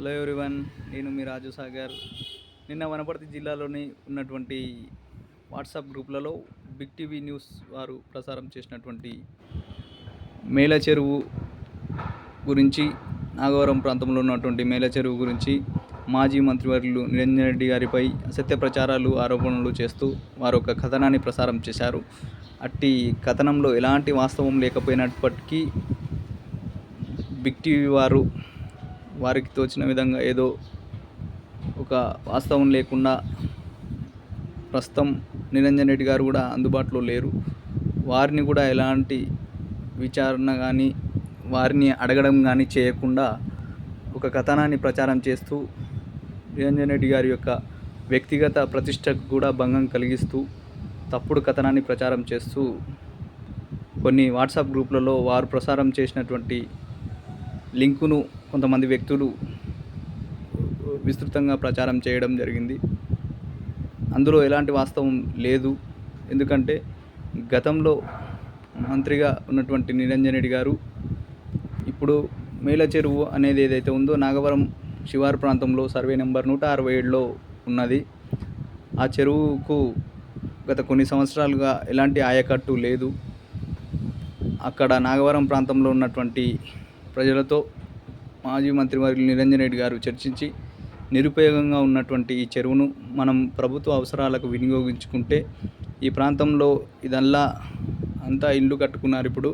Hello everyone నేను మీ రాజు సాగర్. నిన్న వనపర్తి జిల్లాలోని ఉన్నటువంటి వాట్సాప్ గ్రూప్లలో బిగ్ టీవీ న్యూస్ వారు ప్రసారం చేసినటువంటి మేల చెరువు గురించి నాగవరం ప్రాంతంలో ఉన్నటువంటి మేల చెరువు గురించి మాజీ మంత్రివర్యులు నిరంజన్ రెడ్డి గారిపై అసత్య ప్రచారాలు ఆరోపణలు చేస్తూ వారు ఒక కథనాన్ని ప్రసారం చేశారు. అట్టి కథనంలో ఎలాంటి వాస్తవం లేకపోయినప్పటికీ బిగ్ టీవీ వారు వారికి తోచిన విధంగా ఏదో ఒక వాస్తవం లేకుండా ప్రస్తుతం నిరంజన్ రెడ్డి గారు కూడా అందుబాటులో లేరు. వారిని కూడా ఎలాంటి విచారణ కానీ వారిని అడగడం కానీ చేయకుండా ఒక కథనాన్ని ప్రచారం చేస్తూ నిరంజన్ రెడ్డి గారి యొక్క వ్యక్తిగత ప్రతిష్టకు కూడా భంగం కలిగిస్తూ తప్పుడు కథనాన్ని ప్రచారం చేస్తూ కొన్ని వాట్సాప్ గ్రూప్లలో వారు ప్రసారం చేసినటువంటి లింకును కొంతమంది వ్యక్తులు విస్తృతంగా ప్రచారం చేయడం జరిగింది. అందులో ఎలాంటి వాస్తవం లేదు. ఎందుకంటే గతంలో మంత్రిగా ఉన్నటువంటి నిరంజన్ రెడ్డి గారు ఇప్పుడు మేల చెరువు అనేది ఏదైతే ఉందో నాగవరం శివారు ప్రాంతంలో సర్వే నెంబర్ నూట అరవై ఏడులో ఉన్నది. ఆ చెరువుకు గత కొన్ని సంవత్సరాలుగా ఎలాంటి ఆయకట్టు లేదు. అక్కడ నాగవరం ప్రాంతంలో ఉన్నటువంటి ప్రజలతో మాజీ మంత్రివర్యులు నిరంజన్ రెడ్డి గారు చర్చించి నిరుపయోగంగా ఉన్నటువంటి ఈ చెరువును మనం ప్రభుత్వ అవసరాలకు వినియోగించుకుంటే ఈ ప్రాంతంలో ఇదల్లా అంతా ఇల్లు కట్టుకున్నారు ఇప్పుడు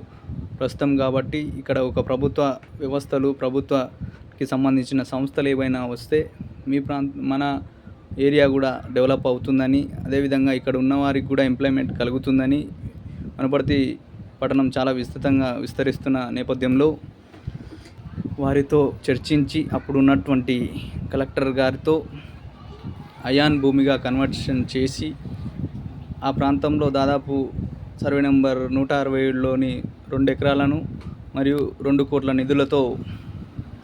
ప్రస్తుతం కాబట్టి ఇక్కడ ఒక ప్రభుత్వ వ్యవస్థలు ప్రభుత్వకి సంబంధించిన సంస్థలు ఏవైనా వస్తే మీ ప్రాంత మన ఏరియా కూడా డెవలప్ అవుతుందని అదేవిధంగా ఇక్కడ ఉన్న వారికి కూడా ఎంప్లాయ్మెంట్ కలుగుతుందని వనపర్తి పట్టణం చాలా విస్తృతంగా విస్తరిస్తున్న నేపథ్యంలో వారితో చర్చించి అప్పుడు ఉన్నటువంటి కలెక్టర్ గారితో అయాన్ భూమిగా కన్వర్షన్ చేసి ఆ ప్రాంతంలో దాదాపు సర్వే నెంబర్ నూట అరవై ఏడులోని రెండు ఎకరాలను మరియు రెండు కోట్ల నిధులతో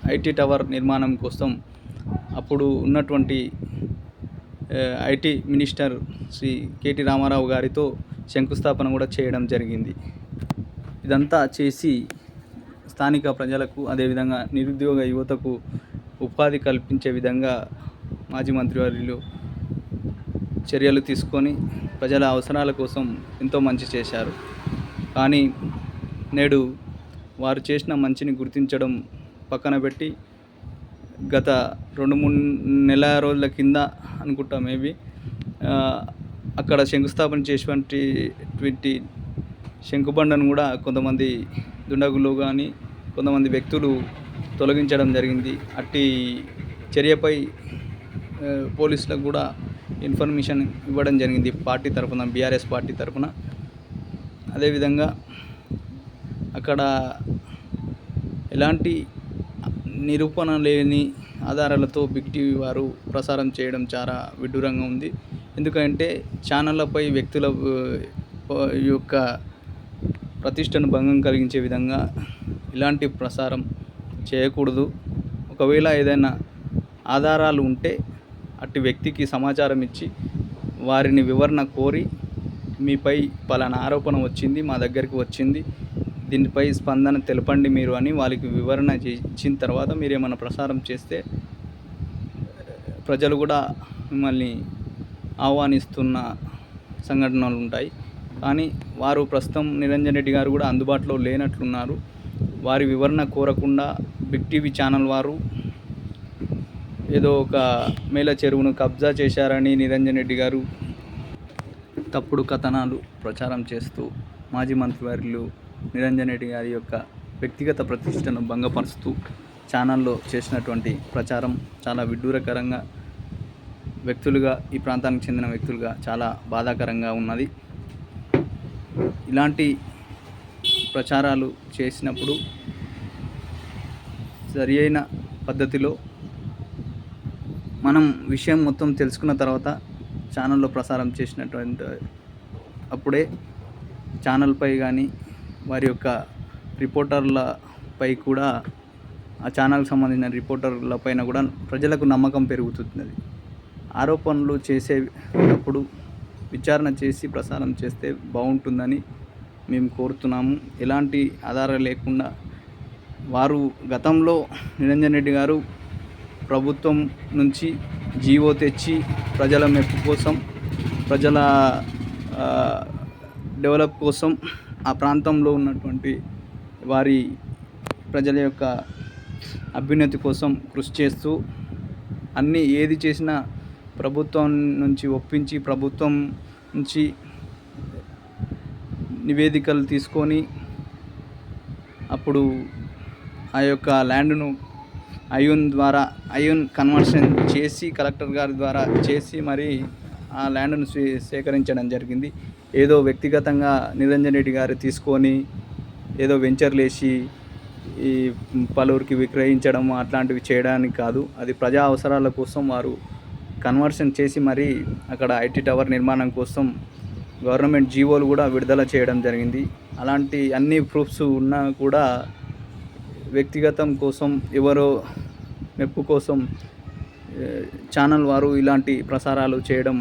ఐటీ టవర్ నిర్మాణం కోసం అప్పుడు ఉన్నటువంటి IT minister Shri K T Rama Rao గారితో శంకుస్థాపన కూడా చేయడం జరిగింది. ఇదంతా చేసి స్థానిక ప్రజలకు అదేవిధంగా నిరుద్యోగ యువతకు ఉపాధి కల్పించే విధంగా మాజీ మంత్రివర్యులు చర్యలు తీసుకొని ప్రజల అవసరాల కోసం ఎంతో మంచి చేశారు. కానీ నేడు వారు చేసిన మంచిని గుర్తించడం పక్కన పెట్టి గత రెండు మూడు నెల రోజుల కింద అనుకుంటా మేబీ అక్కడ శంకుస్థాపన చేసినటువంటి శంకుబండను కూడా కొంతమంది దుండగులు కానీ కొంతమంది వ్యక్తులు తొలగించడం జరిగింది. అట్టి చర్యపై పోలీసులకు కూడా ఇన్ఫర్మేషన్ ఇవ్వడం జరిగింది పార్టీ తరఫున బీఆర్ఎస్ పార్టీ తరఫున. అదేవిధంగా అక్కడ ఎలాంటి నిరూపణ లేని ఆధారాలతో బిగ్ టీవీ వారు ప్రసారం చేయడం చాలా విడ్డూరంగా ఉంది. ఎందుకంటే ఛానళ్ళపై వ్యక్తుల యొక్క ప్రతిష్టను భంగం కలిగించే విధంగా ఇలాంటి ప్రసారం చేయకూడదు. ఒకవేళ ఏదైనా ఆధారాలు ఉంటే అట్టి వ్యక్తికి సమాచారం ఇచ్చి వారిని వివరణ కోరి మీపై పలానా ఆరోపణ వచ్చింది మా దగ్గరికి వచ్చింది దీనిపై స్పందన తెలపండి మీరు అని వాళ్ళకి వివరణ ఇచ్చిన తర్వాత మీరు ఏమైనా ప్రసారం చేస్తే ప్రజలు కూడా మిమ్మల్ని ఆహ్వానిస్తున్న సంఘటనలు ఉంటాయి. కానీ వారు ప్రస్తుతం నిరంజన్ రెడ్డి గారు కూడా అందుబాటులో లేనట్లున్నారు. వారి వివరణ కోరకుండా బిగ్ టీవీ ఛానల్ వారు ఏదో ఒక మేల చెరువును కబ్జా చేశారని నిరంజన్ రెడ్డి గారు తప్పుడు కథనాలు ప్రచారం చేస్తూ మాజీ మంత్రివర్యులు నిరంజన్ రెడ్డి గారి యొక్క వ్యక్తిగత ప్రతిష్టను భంగపరుస్తూ ఛానల్లో చేసినటువంటి ప్రచారం చాలా విడ్డూరకరంగా వ్యక్తులుగా ఈ ప్రాంతానికి చెందిన వ్యక్తులుగా చాలా బాధాకరంగా ఉన్నది. ఇలాంటి ప్రచారాలు చేసినప్పుడు సరి అయిన పద్ధతిలో మనం విషయం మొత్తం తెలుసుకున్న తర్వాత ఛానల్లో ప్రసారం చేసినటువంటి అప్పుడే ఛానల్పై కానీ వారి యొక్క రిపోర్టర్లపై కూడా ఆ ఛానల్కి సంబంధించిన రిపోర్టర్ల పైన కూడా ప్రజలకు నమ్మకం పెరుగుతున్నది ఆరోపణలు చేసేటప్పుడు విచారణ చేసి ప్రసారం చేస్తే బాగుంటుందని మేము కోరుతున్నాము. ఎలాంటి ఆధారం లేకుండా వారు గతంలో నిరంజన్ రెడ్డి గారు ప్రభుత్వం నుంచి జీవో తెచ్చి ప్రజల మెప్పు కోసం ప్రజల డెవలప్ కోసం ఆ ప్రాంతంలో ఉన్నటువంటి వారి ప్రజల యొక్క అభ్యున్నతి కోసం కృషి చేస్తూ అన్నీ ఏది చేసినా ప్రభుత్వం నుంచి ఒప్పించి ప్రభుత్వం నుంచి నివేదికలు తీసుకొని అప్పుడు ఆ యొక్క ల్యాండ్ను అయూన్ ద్వారా అయూన్ కన్వర్షన్ చేసి కలెక్టర్ గారి ద్వారా చేసి మరి ఆ ల్యాండ్ను స్వీ సేకరించడం జరిగింది. ఏదో వ్యక్తిగతంగా నిరంజన్ రెడ్డి గారు తీసుకొని ఏదో వెంచర్లు వేసి ఈ పలువురికి విక్రయించడం అట్లాంటివి చేయడానికి కాదు. అది ప్రజా అవసరాల కోసం వారు కన్వర్షన్ చేసి మరి అక్కడ ఐటీ టవర్ నిర్మాణం కోసం గవర్నమెంట్ జీవోలు కూడా విడుదల చేయడం జరిగింది. అలాంటి అన్ని ప్రూఫ్స్ ఉన్నా కూడా వ్యక్తిగతం కోసం ఎవరో మెప్పు కోసం ఛానల్ వారు ఇలాంటి ప్రసారాలు చేయడం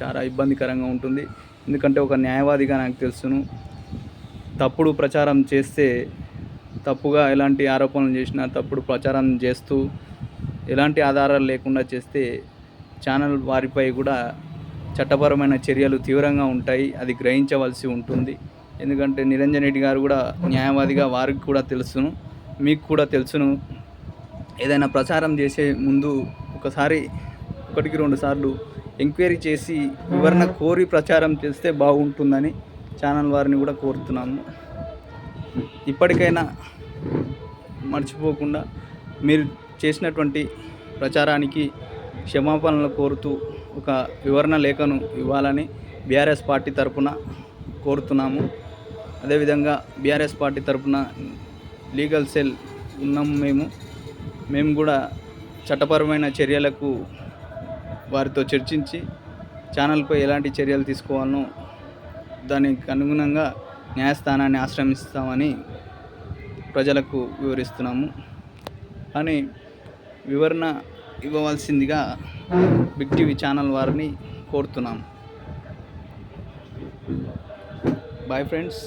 చాలా ఇబ్బందికరంగా ఉంటుంది. ఎందుకంటే ఒక న్యాయవాదిగా నాకు తెలుసును. తప్పుడు ప్రచారం చేస్తే తప్పుగా ఎలాంటి ఆరోపణలు చేసినా తప్పుడు ప్రచారం చేస్తూ ఎలాంటి ఆధారాలు లేకుండా చేస్తే ఛానల్ వారిపై కూడా చట్టపరమైన చర్యలు తీవ్రంగా ఉంటాయి అది గ్రహించవలసి ఉంటుంది. ఎందుకంటే నిరంజన్ రెడ్డి గారు కూడా న్యాయవాదిగా వారికి కూడా తెలుసును మీకు కూడా తెలుసును. ఏదైనా ప్రచారం చేసే ముందు ఒకసారి ఒకటికి రెండు సార్లు ఎంక్వైరీ చేసి వివరణ కోరి ప్రచారం చేస్తే బాగుంటుందని ఛానల్ వారిని కూడా కోరుతున్నాము. ఇప్పటికైనా మర్చిపోకుండా మీరు చేసినటువంటి ప్రచారానికి క్షమాపణలు కోరుతూ ఒక వివరణ లేఖను ఇవ్వాలని బీఆర్ఎస్ పార్టీ తరపున కోరుతున్నాము. అదేవిధంగా బీఆర్ఎస్ పార్టీ తరపున లీగల్ సెల్ ఉన్నాము మేము. మేము కూడా చట్టపరమైన చర్యలకు వారితో చర్చించి ఛానల్పై ఎలాంటి చర్యలు తీసుకోవాలనో దానికి అనుగుణంగా న్యాయస్థానాన్ని ఆశ్రమిస్తామని ప్రజలకు వివరిస్తున్నాము. కానీ వివరణ ఇవ్వవలసిందిగా బిగ్ టీవీ ఛానల్ వారిని కోరుతున్నాం. Bye friends